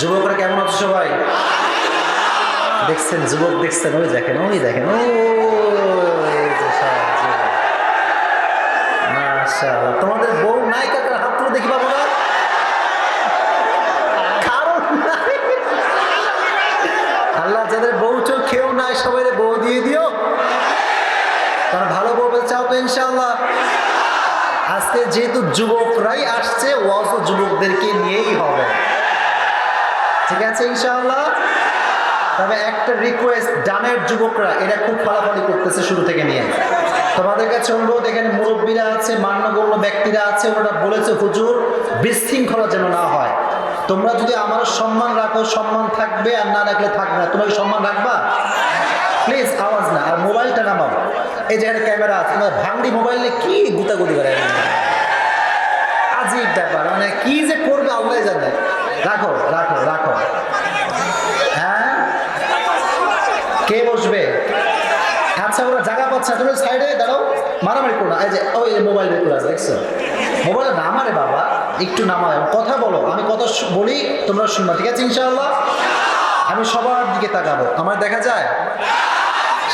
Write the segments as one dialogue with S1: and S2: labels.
S1: যুবকরা কেমন আছো সবাই? দেখছেন, যুবক দেখছেন, ওই দেখেন ওই দেখেন ও। তোমাদের বউ নাই কাকার হাত তুলে দেখি বাবু না আল্লাহ, যাদের বউ চোখ খেয়েও নাই সবাই বউ দিয়ে দিও। তারা ভালো বউ চাও তো ইনশাআল্লাহ। আজকে যেহেতু যুবকরাই আসছে, ওয়াজ যুবকদেরকে নিয়েই হবে। ঠিক আছে, ইনশাআল্লাহ? তবে একটা রিকোয়েস্ট ডানের যুবকরা, এরা খুব ফলাফলি করতেছে শুরু থেকে নিয়ে। তোমাদের কাছে অনুরোধ, এখানে মুরব্বীরা আছে, মান্যগণ্য ব্যক্তিরা আছে ওরা বলেছে, হুজুর, বিশৃঙ্খলা যেন না হয়। তোমরা যদি আমার সম্মান রাখো, সম্মান থাকবে আর না রাখলে থাকবে না। তোমরা সম্মান রাখবা? প্লিজ আওয়াজ না, আর মোবাইলটা নামাও। এই যেখানে ক্যামেরা আছে ভাঙড়ি মোবাইল নিয়ে কি গুতাগুতি করে আজীব ব্যাপার মানে কি যে করবে আল্লাহ জানে। রাখো রাখো রাখো। হ্যাঁ? কে বসবে? আচ্ছা ওরা জায়গা পাচ্ছে তুমি সাইডে দাঁড়াও, মারামারি করো এই যে ওই মোবাইল বের করে আছে দেখছ? মোবাইল নামারে বাবা, একটু নামায় কথা বলো, আমি কথা বলি, তোমরা শুনবা, ঠিক আছে, ইনশাআল্লাহ? আমি সবার দিকে তাকাবো। আমার দেখা যায়?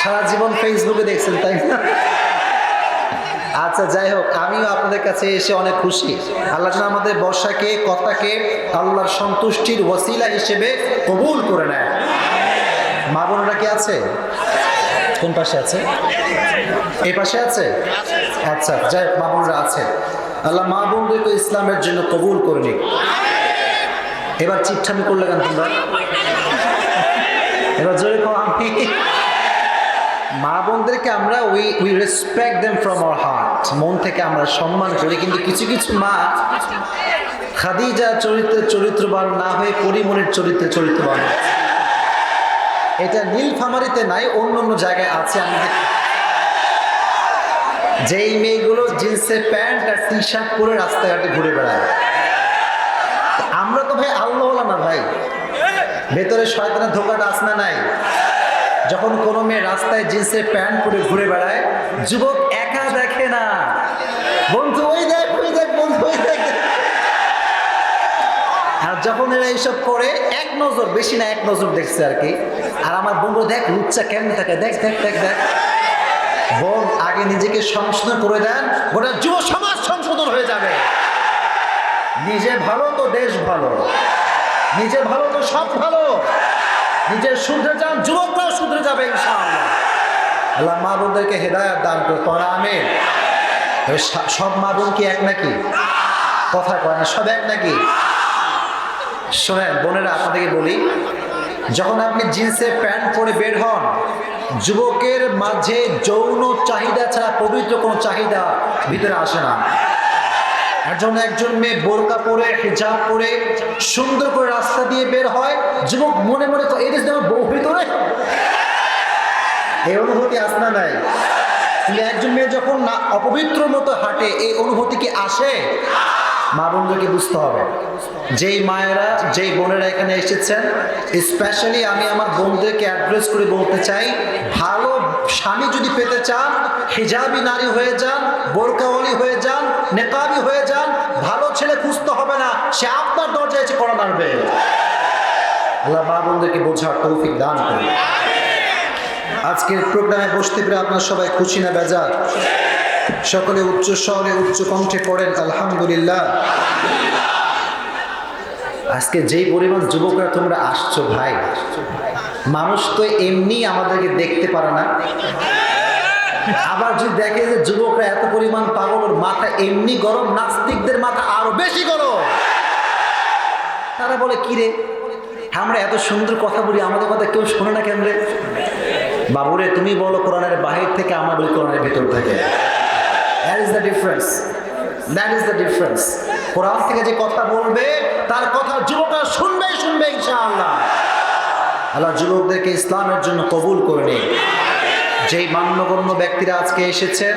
S1: সারা জীবন ফেসবুকে দেখছেন, তাই না? আচ্ছা যাই হোক আমিও আপনাদের কাছে এসে অনেক খুশি। আল্লাহ যেন আমাদের বর্ষাকে কথাকে আল্লাহর সন্তুষ্টির ওসিলা হিসেবে কবুল করে নেয়। মা বোনরা কি আছে? কোন পাশে আছে? এই পাশে আছে? আচ্ছা যাই হোক, মা বোনরা আছে আল্লাহ মা বোনদেরকে ইসলামের জন্য কবুল করে নিক। এবার চিপঠামি করলে কেন তোমরা? এবার জোরে কো আমি। মা বোনদেরকে আমরা we we respect them from our heart মন থেকে আমরা সম্মান করি, কিন্তু কিছু কিছু মা খাদিজা চরিত্রের চরিত্রবান, না হয়ে পরিমণির চরিত্রে চরিত্রবান। এটা নীলফামারিতে নাই, অন্য অন্য জায়গায় আছে, আমি যেই মেয়েগুলো জিন্সের প্যান্ট আর টি শার্ট পরে রাস্তাঘাটে ঘুরে বেড়ায়। আমরা তো ভাই আল্লাহ না ভাই। ভেতরে শয়তানের ধোকাটা আসনা নাই? যখন কোনো মেয়ে রাস্তায় জিন্সের প্যান্ট পরে ঘুরে বেড়ায়, যুবক একা দেখে না। বন্ধু, ওই দেখ ওই দেখ, বন্ধু, ওই দেখ। আর যখন এরা এইসব করে, এক নজর, বেশি না এক নজর দেখছে আর কি। আর আমার বন্ধু, দেখ, লুচ্চা কেমন থাকে, দেখ দেখ দেখ দেখ। বোন আগে নিজেকে সংশোধন করে দেন, গোটা যুব সমাজ সংশোধন হয়ে যাবে। নিজে ভালো তো দেশ ভালো। নিজে ভালো তো সব ভালো। নিজের শুধরে যান, যুবকরাও শুধরে যাবে আল্লাহ মা বোনদেরকে হেদায়াত দান করে তোরা সা- সব মা বোন কি এক নাকি? কথা কয় না, সব এক নাকি? শোনেন, বোনেরা, আপনাদেরকে বলি, যখন আপনি জিন্সের প্যান্ট পরে বের হন, যুবকের মাঝে যৌন চাহিদা ছাড়া পবিত্র কোনো চাহিদা ভিতরে আসে না। একজন একজন মেয়ে বোরকা পরে, হিজাব পরে সুন্দর করে রাস্তা দিয়ে বের হয়, যুবক মনে মনে তো, এই দেশ আমার বউ ভিতরে? এই অনুভূতি আসনা নাই। কিন্তু একজন মেয়ে যখন না অপবিত্র মতো হাঁটে, এই অনুভূতি কি আসে? মা বোনদেরকে বুঝতে হবে। যেই মায়েরা, যেই বোনেরা এখানে এসেছেন স্পেশালি আমি আমার বোনদেরকে অ্যাড্রেস করে বলতে চাই, ভালো স্বামী যদি পেতে চান হিজাবি নারী হয়ে যান, বোরকাওয়ালি হয়ে যান নেকাবি হয়ে যান, ভালো ছেলে খুঁজতে হবে না, সে আপনার দরজায় এসে করা নাড়বে আল্লাহ মা বোনদেরকে বোঝার তৌফিক দান করুন। আজকের প্রোগ্রামে বসতে পেরে আপনার সবাই খুশি না বেজার? সকলে উচ্চ স্বরে উচ্চ কণ্ঠে পড়েন, আলহামদুলিল্লাহ। আজকে যেই পরিমাণ যুবকরা তোমরা আসছো ভাই, মানুষ তো এমনি আমাদেরকে দেখতে পারে না। আবার যদি দেখে যে যুবকরা এত পরিমাণ পাগল মাথা, এমনি গরম, নাস্তিকদের মাথা আরও বেশি গরম। তারা বলে, কি রে? আমরা এত সুন্দর কথা বলি, আমাদের কথা কেউ শোনে না কেন রে? বাবুরে, তুমি বলো কোরআনের বাহির থেকে, আমার বলি কোরআনের ভিতর থেকে। That is the difference that is the difference কোরআন থেকে যে কথা বলবে, তার কথা যুবকরা শুনবে শুনবে ইনশাআল্লাহ। আল্লাহ যুবকদেরকে ইসলামের জন্য কবুল করে নিন যেই মান্যগণ্য ব্যক্তিরা আজকে এসেছেন,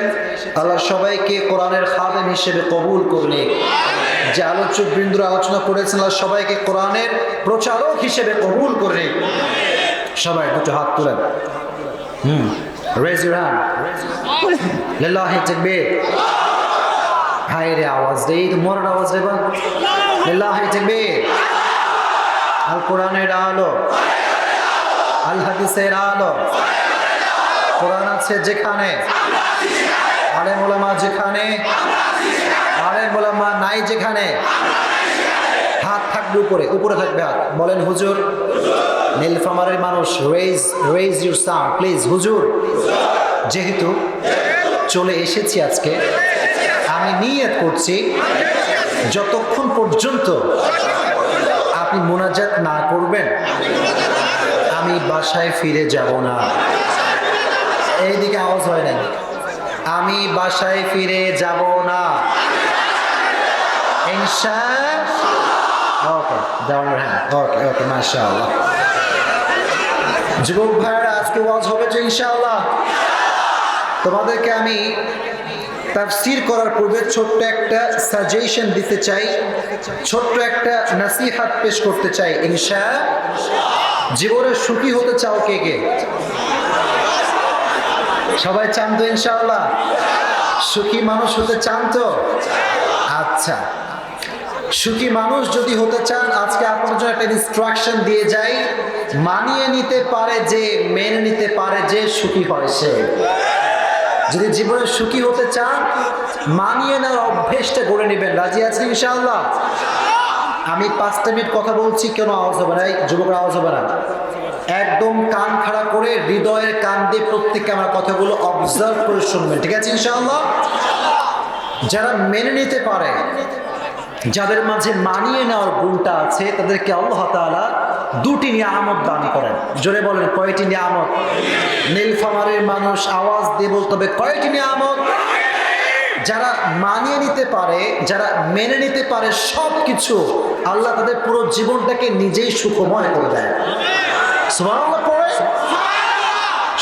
S1: আল্লাহ সবাইকে কোরআনের খাদেম হিসেবে কবুল করে নিন যে আলোচক বৃন্দুরা আলোচনা করেছেন, আল্লাহ সবাইকে কোরআনের প্রচারক হিসেবে কবুল করে নিন সবাই দুটো হাত তুলেন। হুম। রেজ ইউর হ্যান্ড লিল্লাহি তাকবীর হায় রে আওয়াজ রে এই তো মরার আওয়াজ রে বা লিল্লাহি তাকবীর আল কোরআনের আলো আল হাদিসের আলো কোরআন আছে যেখানে আলেম ওলামা যেখানে আলেম ওলামা নাই যেখানে হাত থাকবে উপরে উপরে থাকবে হাত বলেন হুজুর নীলফামারের মানুষ raise raise your sound please হুজুর। যেহেতু চলে এসেছি আজকে, আমি নিয়ত করছি, যতক্ষণ পর্যন্ত আপনি মোনাজাত না করবেন, আমি বাসায় ফিরে যাব না। এইদিকে আওয়াজ হয় নাই। আমি বাসায় ফিরে যাব না। ইনশা ওকে ডাউন হ্যাঁ ওকে ওকে মাশাআল্লাহ। যুবক ভাইয়েরা, আজকে ওয়াজ হবে তো ইনশাআল্লাহ। তোমাদেরকে আমি তাফসির করার পূর্বে ছোট্ট একটা সাজেশন দিতে চাই, ছোট্ট একটা নাসিহাত পেশ করতে চাই, ইনশা। জীবনে সুখী হতে চাও কে কে? সবাই চান তো ইনশাআল্লাহ? সুখী মানুষ হতে চান তো? আচ্ছা। সুখী মানুষ যদি হতে চান, আজকে আপনার জন্য একটা ইনস্ট্রাকশন দিয়ে যাই। মানিয়ে নিতে পারে যে, মেনে নিতে পারে যে, সুখী হয় সে। যদি জীবনে সুখী হতে চান, মানিয়ে নেওয়ার অভ্যেসটা গড়ে নেবেন। রাজি আছেন ইনশাআল্লাহ? আমি পাঁচটা মিনিট কথা বলছি, কেন আওয়াজ হবে না? যুবকরা, আওয়াজ হবে না? একদম কান খাড়া করে, হৃদয়ের কান দিয়ে প্রত্যেককে আমার কথাগুলো অবজার্ভ করে শুনবেন। ঠিক আছে ইনশাআল্লাহ? যারা মেনে নিতে পারে, যাদের মাঝে মানিয়ে নেওয়ার গুণটা আছে, তাদেরকে আল্লাহ তাআলা দুটি নিয়ামত দান করেন। জোরে বলেন, কয়টি নিয়ামত? নীলফামারের মানুষ আওয়াজ দিয়ে বলতে হবে, কয়টি নিয়ামত? যারা মানিয়ে নিতে পারে, যারা মেনে নিতে পারে সব কিছু আল্লাহ তাদের পুরো জীবনটাকে নিজেই সুখময় করে দেয়।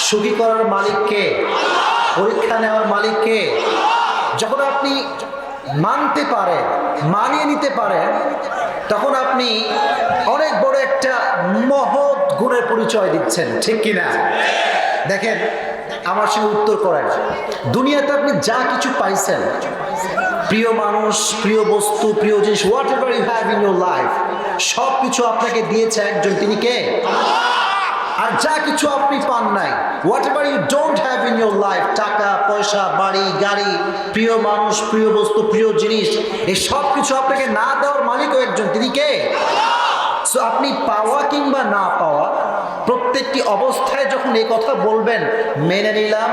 S1: সুখী করার মালিককে পরীক্ষা নেওয়ার মালিককে যখন আপনি মানতে পারেন, মানিয়ে নিতে পারেন তখন আপনি অনেক বড় একটা মহৎ গুণের পরিচয় দিচ্ছেন, ঠিক কিনা? দেখেন, আমার সঙ্গে উত্তর করেন দুনিয়াতে আপনি যা কিছু পাইছেন, প্রিয় মানুষ, প্রিয় বস্তু, প্রিয় জিনিস whatever you have in your life সব কিছু আপনাকে দিয়েছে একজন, তিনি কে? আর যা কিছু আপনি পান নাই whatever you don't have in your life টাকা, পয়সা, বাড়ি, গাড়ি, প্রিয় মানুষ, প্রিয় বস্তু, প্রিয় জিনিস, এই সব কিছু আপনাকে না দেওয়ার মালিকও একজন। তিনি কে? সো আপনি পাওয়া কিংবা না পাওয়া, প্রত্যেকটি অবস্থায় যখন এই কথা বলবেন, মেনে নিলাম,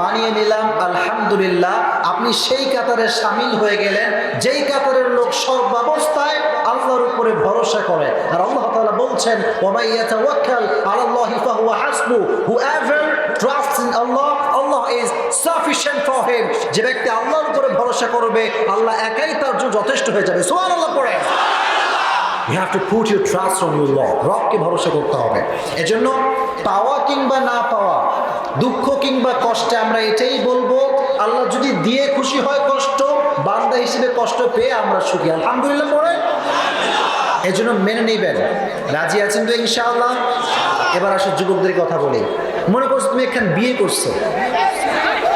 S1: মানিয়ে নিলাম, আলহামদুলিল্লাহ, আপনি সেই কাতারে সামিল হয়ে গেলেন, যেই কাতারের লোক সর্বাবস্থায় আল্লাহর উপরে ভরসা করে। আর আল্লাহ তাআলা বলছেন আল্লাহ আল্লাহ যে ব্যক্তি আল্লাহর উপরে ভরসা করবে, আল্লাহ একাই তার জন্য যথেষ্ট হয়ে যাবে। সুবহানাল্লাহ পড়ে। You have to put your trust on your lord রবকে ভরসা করতে হবে। এজন্য পাওয়া কিংবা না পাওয়া, দুঃখ কিংবা কষ্টে আমরা এটাই বলব, আল্লাহ যদি দিয়ে খুশি হয় কষ্ট, বান্দা হিসেবে কষ্ট পেয়ে আমরা সুখী। আলহামদুলিল্লাহ পড়ে। এজন্য মেনে নেবেন। রাজি আছেন তো ইনশাআল্লাহ? এবার আসো যুবকদের কথা বলি। মনে করছ তুমি এখানে বিয়ে করছ?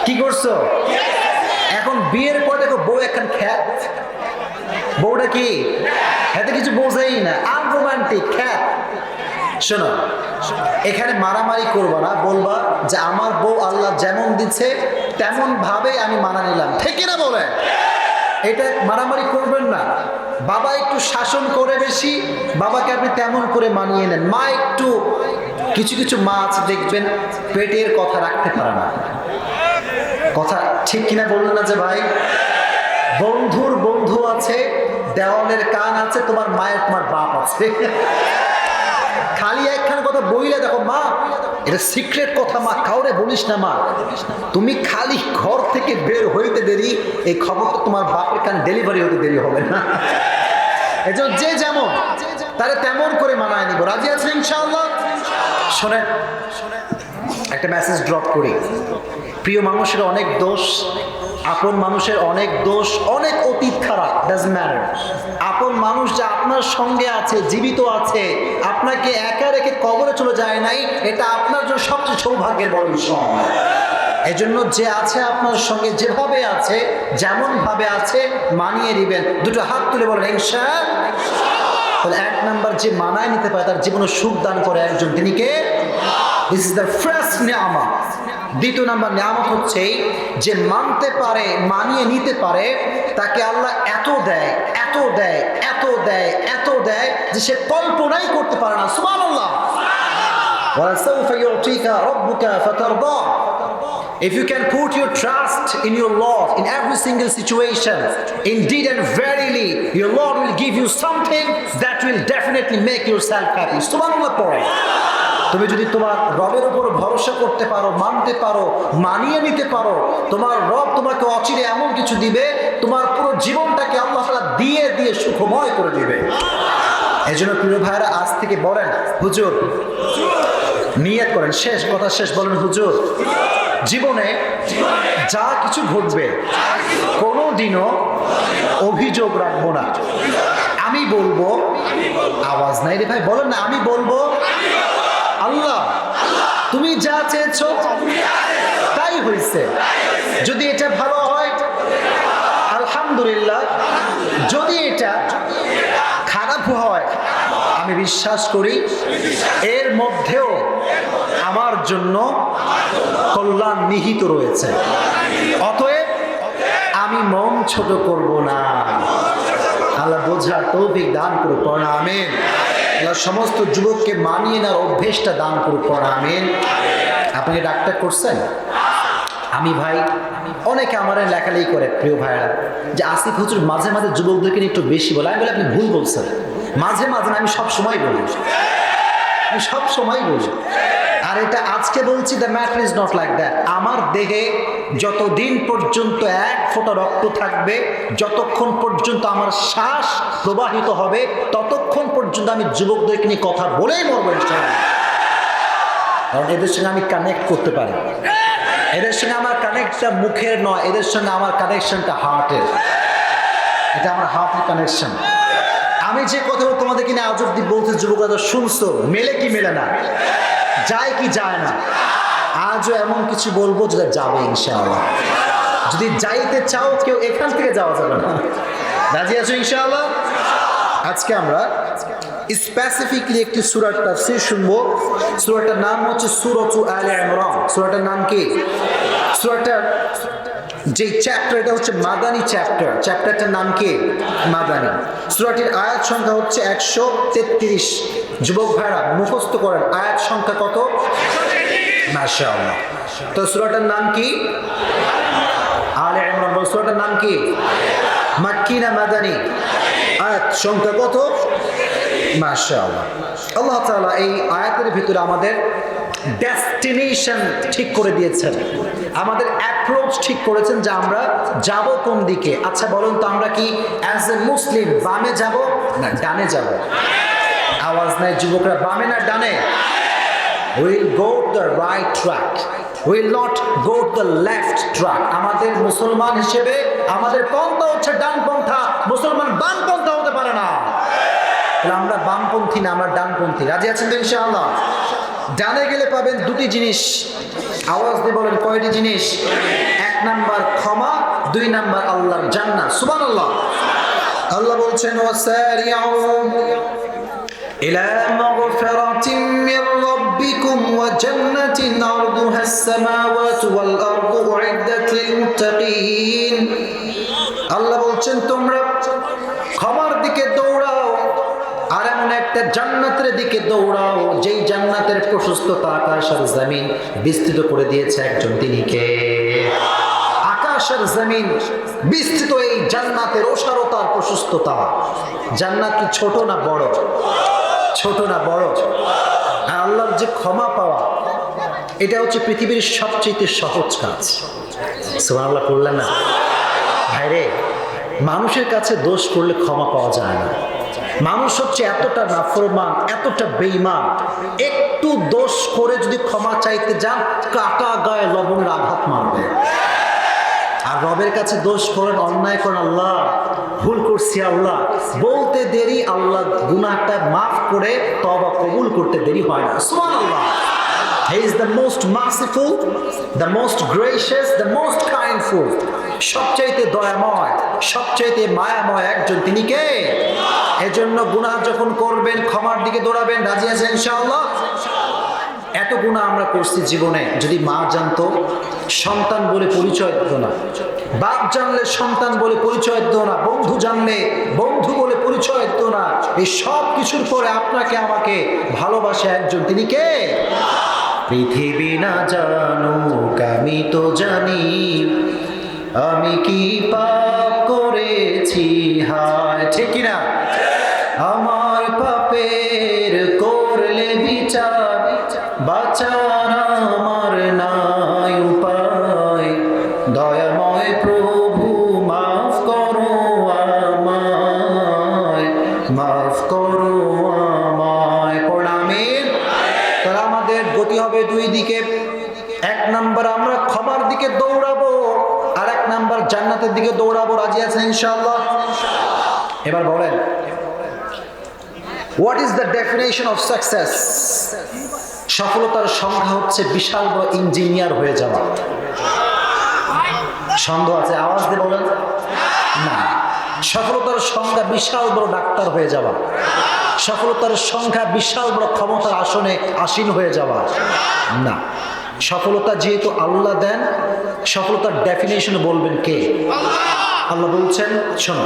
S1: কি করছ? এখন বিয়ের পর দেখো বউ এখন খ্যাত। বউটা কি? এতে কিছু বোঝাই আনরোমান্টিক খ্যাত শোনো, এখানে মারামারি করবা না, বলবা যে আমার বউ আল্লাহ যেমন দিচ্ছে, তেমন ভাবে আমি মানা নিলাম। ঠিক না বলে? এটা মারামারি করবেন না। বাবা একটু শাসন করে বেশি, বাবাকে আপনি তেমন করে মানিয়ে নেন। মা একটু, কিছু কিছু মাছ দেখবেন, পেটের কথা রাখতে পারে না। কথা ঠিক কিনা বললেন না যে ভাই? বন্ধুর বন্ধু আছে দেওয়ালের কান আছে, তোমার মায়ের তোমার বাপ আছে। খালি একখান কথা বইলে দেখো, মা, এটা সিক্রেট কথা, মা, কাউরে বলিস না, মা। তুমি খালি ঘর থেকে বের হইতে দেরি, এই খবরটা তোমার বাপের কান ডেলিভারি হতে দেরি হবে না। এজন্য যে যেমন, তারে তেমন করে মানায় নিব। রাজি আছেন ইনশাআল্লাহ? শোনেন, একটা মেসেজ ড্রপ করি। প্রিয় মানুষের অনেক দোষ আপন মানুষের অনেক দোষ, অনেক অতীত খারাপ ডাজ ম্যাটার আপন মানুষ যে আপনার সঙ্গে আছে, জীবিত আছে, আপনাকে একা রেখে কবরে চলে যায় নাই, এটা আপনার জন্য সবচেয়ে সৌভাগ্যের বড় বিষয়। এজন্য যে আছে আপনার সঙ্গে, যেভাবে আছে যেমন ভাবে আছে, মানিয়ে নেবেন। দুটো হাত তুলে বলেন ইনশা তাহলে এক নাম্বার যে মানায় নিতে পারে, তার জীবনে সুখ দান করে একজন। তিনি কে? দিস ইজ দ্য ফার্স্ট নিয়ামা দ্বিতীয় নাম্বার নিয়ামত হচ্ছে যে মানতে পারে মানিয়ে নিতে পারে তাকে আল্লাহ এত দেয় এত দেয় এত দেয় এত দেয় যে সে কল্পনাই করতে পারে না সুমান আল্লাহ If you can put your trust in your Lord in every single situation, indeed and verily, your Lord will give you something that will definitely make yourself happy. Subhanallah, তুমি যদি তোমার রবের উপর ভরসা করতে পারো, মানতে পারো, মানিয়ে নিতে পারো, তোমার রব তোমাকে অচিরে এমন কিছু দিবে, তোমার পুরো জীবনটাকে আল্লাহ তাআলা দিয়ে দিয়ে সুখময় করে দিবে। এই জন্য প্রিয় ভাইরা আজ থেকে বলেন, হুজুর, নিয়ত করেন, শেষ, কথা শেষ, বলেন, হুজুর, জীবনে যা কিছু ঘটবে কোনো দিনও অভিযোগ রাখব না। আমি বলব, আওয়াজ নাই রে ভাই, বলেন না, আমি বলব আল্লাহ। তুমি যা চেয়েছ, তাই হয়েছে যদি এটা ভালো হয়, আলহামদুলিল্লাহ। যদি এটা খারাপ হয়, আমি বিশ্বাস করি, এর মধ্যেও আমার জন্য কল্যাণ নিহিত রয়েছে। অতএব, আমি মন ছোট করব না। আল্লাহ বোঝার তৌফিক দান করুক আল্লাহ সমস্ত যুবককে মানিয়ে নেওয়ার অভ্যেসটা দান করুক আমেন। আপনি ডাক্তার করছেন? আমি ভাই, অনেকে আমার লেখালেই করে, প্রিয় ভাইয়েরা, যে আসিফ হুজুর মাঝে মাঝে যুবকদেরকে একটু বেশি বলে। আমি বলে, আপনি ভুল বলছেন। মাঝে মাঝে আমি সব সময় বলি। আমি সব সময় বলি। আর এটা আজকে বলছি the matter is not like that আমার দেহে যতদিন পর্যন্ত এক ফোঁটা রক্ত থাকবে, যতক্ষণ পর্যন্ত আমার শ্বাস প্রবাহিত হবে, ততক্ষণ পর্যন্ত আমি যুবকদেরকে নিয়ে কথা বলেই মরবো। কারণ এদের সঙ্গে আমি কানেক্ট করতে পারি। এদের সঙ্গে আমার কানেক্টটা মুখের নয়, এদের সঙ্গে আমার কানেকশনটা হার্টের এটা আমার হার্টের কানেকশন আমি যে কথা তোমাদের কিনে আজ অব্দি বলতে, যুবকরা শুনছো, মেলে কি মেলে না? যায় কি যায় না। আজও এমন কিছু বলব যেটা যাবে ইনশাআল্লাহ। যদি যাইতে চাও, কেউ এখান থেকে যাওয়া যাবে না। রাজি আছো ইনশাআল্লাহ? আজকে আমরা স্পেসিফিকলি একটি সুরার তাফসীর শুনব। সুরাটার নাম হচ্ছে সুরতু আলে ইমরান। সুরাটার নাম কি? সুরাটার যে চ্যাপ্টার এটা হচ্ছে মাদানি চ্যাপ্টার চ্যাপ্টারটার নাম কি? মাদানি। সুরাটির আয়াত সংখ্যা হচ্ছে একশো তেত্রিশ। যুবক ভাইরা, মুখস্থ করেন, আয়াত সংখ্যা কত? মাশাআল্লাহ। তো সুরাটার নাম কি? আলে ইমরান সুরাটার নাম কি? মাক্কি না মাদানি। আয়াত সংখ্যা কত? মাশাআল্লাহ। আল্লাহ তাআলা এই আয়াতের ভিতরে আমাদের ডেস্টিনেশন ঠিক করে দিয়েছেন। আমাদের অ্যাপ্রোচ ঠিক করেছেন যে আমরা যাব কোন দিকে। আচ্ছা বলুন তো আমরা কি অ্যাজ এ মুসলিম বামে যাব না ডানে যাব? আওয়াজ নাই যুবকরা বামে না ডানে। Will go the right track will not go the left track আমাদের মুসলমান হিসেবে আমাদের পন্থা হচ্ছে ডান পন্থা মুসলমান বাম পন্থা হতে পারে না। তাহলে আমরা বামপন্থী না, আমরা ডানপন্থী। রাজি আছেন তো ইনশাআল্লাহ? ডানে গেলে পাবেন দুটি জিনিস। আওয়াজ দিয়ে বলেন কয়টি জিনিস? এক নাম্বার ক্ষমা, দুই নাম্বার আল্লাহর জান্নাত। সুবহানাল্লাহ। আল্লাহ বলছেন ও ওয়াসারিউ إلى مغفرة من ربكم وجنة عرضها السماوات والأرض أعدت للمتقين আল্লাহ বলছেন তোমরা ক্ষমার দিকে দৌড়াও আর এমন একটা জান্নাতের দিকে দৌড়াও যেই জান্নাতের প্রশস্ততা আকাশ আর জমিন বিস্তৃত করে দিয়েছে একজন তিনি কে আকাশ আর জমিন বিস্তৃত এই জান্নাতের ওসারতার প্রশস্ততা জান্নাত কি ছোট না বড় ছোট না বড়? আর আল্লাহর যে ক্ষমা পাওয়া, এটা হচ্ছে পৃথিবীর সবচেয়ে সহজ কাজ। আল্লাহ করলেন না? ভাইরে, মানুষের কাছে দোষ করলে ক্ষমা পাওয়া যায় না। মানুষ হচ্ছে এতটা নাফরমান, এতটা বেইমান একটু দোষ করে যদি ক্ষমা চাইতে যান, কাটা গায়ে লবণের আঘাত মারবে। আর রবের কাছে দোষ করেন অন্যায় করেন আল্লাহ। ভুল করছি আল্লাহ। বলতে দেরি আল্লাহ গুনাহটা মাফ করে তবা কবুল করতে দেরি হয় না। সুবহানাল্লাহ। He is the most merciful, the most gracious, the most kindful. সবচাইতে দয়াময় সবচাইতে মায়াময় একজন তিনি কে? এজন্য গুনাহ যখন করবেন ক্ষমার দিকে দৌড়াবেন রাজি আছেন ইনশাআল্লাহ? এত গুণা আমরা করছি জীবনে, যদি মা জানতো, সন্তান বলে পরিচয় দিত না। বাপ জানলে সন্তান বলে পরিচয় দিত না, বন্ধু জানলে বন্ধু বলে পরিচয় দিত না। এই সব কিছুর পরে আপনাকে, আমাকে ভালোবাসে একজন। তিনি কে? পৃথিবী না জানুক, আমি তো জানি। আমি কি পাপ করেছি? হায়, ঠিক না আমার পাপের বাঁচার আমার নাই উপায়। দয়াময় প্রভু, মাফ করো আমায়। মাফ করো আমায়। প্রণামের। তাহলে আমাদের গতি হবে দুই দিকে। এক নাম্বার আমরা ক্ষমার দিকে দৌড়াবো আর এক নাম্বার জান্নাতের দিকে দৌড়াবো। রাজি আছেন ইনশাআল্লাহ? এবার বলেন what is the definition of success সফলতার সংখ্যা হচ্ছে বিশাল বড় ইঞ্জিনিয়ার হয়ে যাওয়া। সন্দেহ আছে, আওয়াজ দিয়ে বলেন। না, সফলতার সংখ্যা বিশাল বড় ডাক্তার হয়ে যাওয়া। সফলতার সংখ্যা বিশাল বড় ক্ষমতার আসনে আসীন হয়ে যাওয়া। না, সফলতা যেহেতু আল্লাহ দেন, সফলতার ডেফিনেশন বলবেন কে? আল্লাহ বলছেন, শোনো।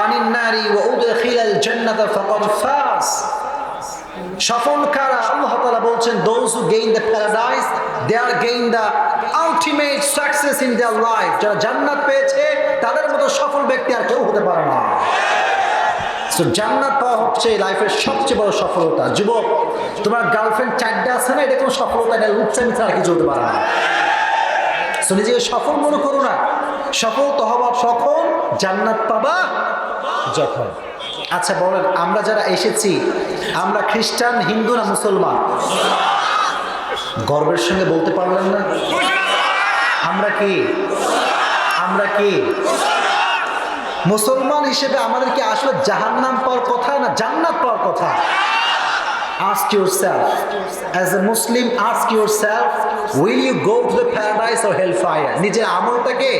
S1: আনিন নারী ও উদ্খিলাল জান্নাতা ফাকাদ ফাস। সফল কারা? আল্লাহ তাআলা বলছেন, those who gain the paradise, they are gain the ultimate success in their life. যারা জান্নাত পেয়েছে, তাদের মতো সফল ব্যক্তি আর কেউ হতে পারে না। তো জান্নাত পাওয়া হচ্ছে লাইফের সবচেয়ে বড় সফলতা। যুবক, তোমার গার্লফ্রেন্ড চারটা আছে না, এটা কোনো সফলতা এটা লুচ্ছামি ছাড়া কিছু হতে পারে না। তো নিজেকে সফল মনে করো না। সফল তো হবা সফল জান্নাত পাবা যখন। আচ্ছা বলেন, আমরা যারা এসেছি, আমরা খ্রিস্টান, হিন্দু না মুসলমান? গর্বের সঙ্গে বলতে পারলেন না? আমরা কি? আমরা কি? মুসলমান হিসেবে আমাদের কি আসলে জাহান্নাম পাওয়ার কথা না জান্নাত পাওয়ার কথা? Ask yourself, as a muslim, ask yourself, will you go to the paradise or hellfire? নিজের আমলটাকে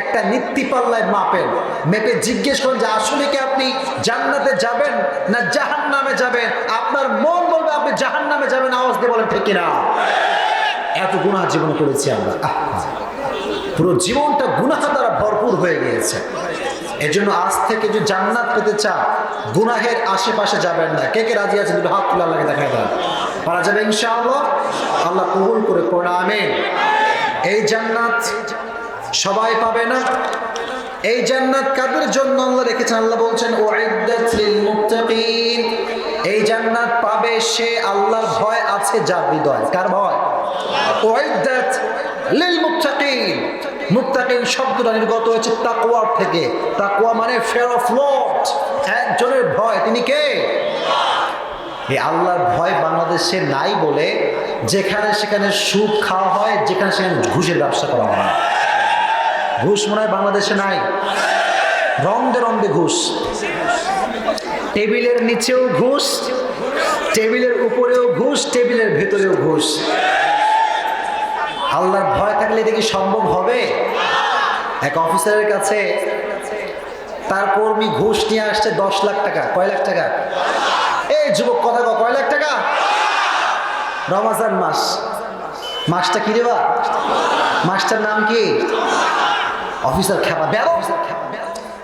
S1: একটা নীতি পাল্লায় মাপেন, মেপে জিজ্ঞেস করেন যে আসলে কি আপনি জান্নাতে যাবেন না জাহান্নামে যাবেন? আপনার মন বলবে আপনি জাহান্নামে যাবেন, আওয়াজ দিয়ে বলেন ঠিক কিনা? এত গুনাহ জীবন করেছি আমরা। পুরো জীবনটা গুনাহ দ্বারা ভরপুর হয়ে গিয়েছে। এজন্য আজ থেকে যদি জান্নাত পেতে চান, গুনাহের আশেপাশে যাবেন না। কে কে রাজি আছে দুটো হাত তুলে আল্লাহকে দেখা দেন। পারা যাবে ইনশাআল্লাহ। আল্লাহ কবুল করে আমিন। এই জান্নাত সবাই পাবে না। এই জান্নাত কাদের জন্য আল্লাহ রেখেছেন? আল্লাহ বলছেন লিল মুত্তাকিন এই জান্নাত পাবে সে আল্লাহর ভয় আছে, যার হৃদয়। কার ভয়? ওয়াইদাত মুত্তাকিন শব্দটা নির্গত হয়েছে তাকওয়ার থেকে। তাকওয়া মানে ফেয়ার অফ লর্ড একজনের ভয়। তিনি কে? এই আল্লাহর ভয় বাংলাদেশে নাই বলে যেখানে সেখানে সুদ খাওয়া হয়, যেখানে সেখানে ঘুষের ব্যবসা করা হয়। ঘুষ মনে হয় বাংলাদেশে নাই। রন্দে রন্দে ঘুষ। টেবিলের নিচেও ঘুষ, টেবিলের উপরেও ঘুষ, টেবিলের ভেতরেও ঘুষ। আল্লাহর ভয় থাকলে এটা কি সম্ভব হবে? এক অফিসারের কাছে তার কর্মী ঘুষ নিয়ে আসছে দশ লাখ টাকা। কয় লাখ টাকা? এই যুবক, কথা কয় লাখ টাকা? রমাজান মাস। মাসটা কি রে মাসটার নাম কি? অফিসার খেপা বেরো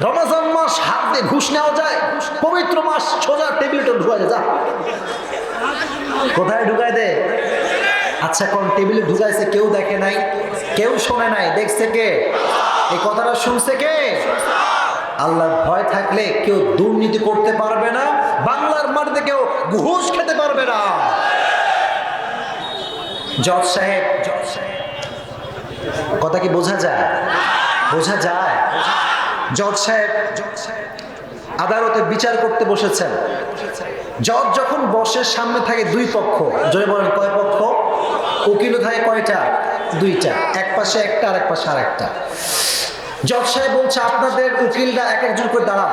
S1: রমাজান মাস হাত দিয়ে ঘুষ নেওয়া যায়। পবিত্র মাস সোজা টেবিলটা ঢুকা যায় যা। কোথায় ঢুকায় দে আচ্ছা কোন টেবিলে ঢুকাইছে কেউ দেখে নাই, কেউ শোনে নাই, দেখছে কে? এই কথাটা শুনছে কে? আল্লাহর ভয় থাকলে কেউ দুর্নীতি করতে পারবে না, বাংলার মাটিতে কেউ ঘুষ খেতে পারবে না। জজ সাহেব কথা কি বোঝা যায়? বোঝা যায়? জজ সাহেব। আদালতে বিচার করতে বসেছেন। জজ যখন বসে, সামনে থাকে দুই পক্ষ। জয় বলেন, কয় পক্ষ? উকিলও থাকে কয়টা? দুইটা। এক পাশে একটা আর এক পাশে আর একটা জজ সাহেব বলছে, আপনাদের উকিলরা এক একজন করে দাঁড়ান।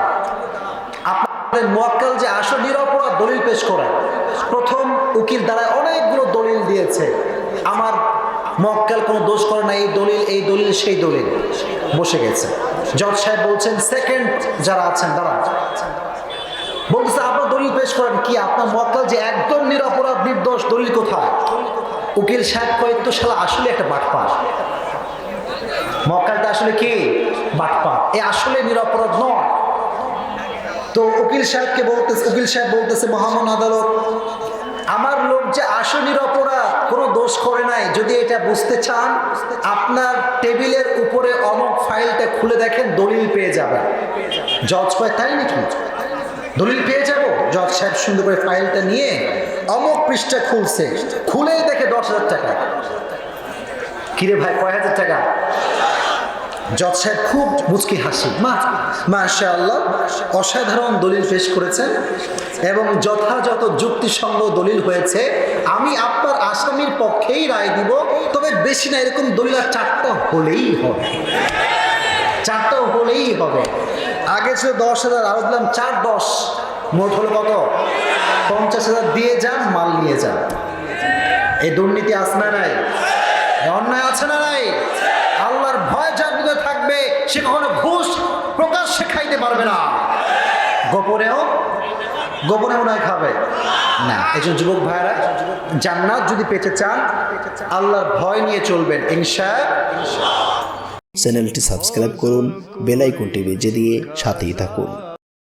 S1: আপনাদের মোয়াক্কাল যে আসল নিরপরাধ দলিল পেশ করে প্রথম উকিল দ্বারা অনেকগুলো দলিল দিয়েছে। আমার মক্কাল কোনো দোষ করে না, এই দলিল এই দলিল, সেই দলিল। বসে গেছে। জজ সাহেব বলছেন সেকেন্ড যারা আছেন, দাঁড়ান। বলতেছে, আপনার দলিল পেশ করেন। কি, আপনার মক্কাল যে একদম নিরপরাধ, নির্দোষ, দলিল কোথায়? উকিল সাহেব কয়েক তো শালা আসলে একটা বাটপার। মক্কালটা আসলে কি? বাটপার। এ আসলে নিরপরাধ নয়। তো উকিল সাহেবকে বলতেছে, উকিল সাহেব বলতেছে, মহামান আদালত, আমার লোক যে আসলে অপরাধ কোনো দোষ করে নাই, যদি এটা বুঝতে চান, আপনার টেবিলের উপরে অমক ফাইলটা খুলে দেখেন, দলিল পেয়ে যাবেন জজ কয়, তাই নাকি? দলিল পেয়ে যাব? জজ সাহেব সুন্দর করে ফাইলটা নিয়ে অমক পৃষ্ঠা খুলছে। খুলেই দেখে দশ হাজার টাকা। কিরে ভাই, কয় হাজার টাকা? জজ সাহেব খুব মুচকি হাসি। মা, মাশাআল্লাহ, অসাধারণ দলিল পেশ করেছেন এবং যথাযথ যুক্তিসঙ্গ দলিল হয়েছে। আমি আপনার আসামির পক্ষেই রায় দিব, তবে বেশি না, এরকম দলিল আর চারটা হলেই হবে। চারটা হলেই হবে। আগে ছিল দশ হাজার, আরও দিলাম চার দশ। মোট হলো কত? পঞ্চাশ হাজার দিয়ে যান, মাল নিয়ে যান। এই দুর্নীতি আছে না নাই? অন্যায় আছে না নাই আল্লাহর ভয় যার ভিতরে থাকবে সে কখনো ঘুষ প্রকাশ খাইতে পারবে না। গোপনেও গোপনে মনে খাবে। না একজন যুবক ভাইরা জান্নাত যদি পেতে চান, আল্লাহর ভয় নিয়ে চলবেন, ইনশা
S2: চ্যানেলটি সাবস্ক্রাইব করুন বেলাইকুন টিভি যে দিয়ে সাথেই থাকুন।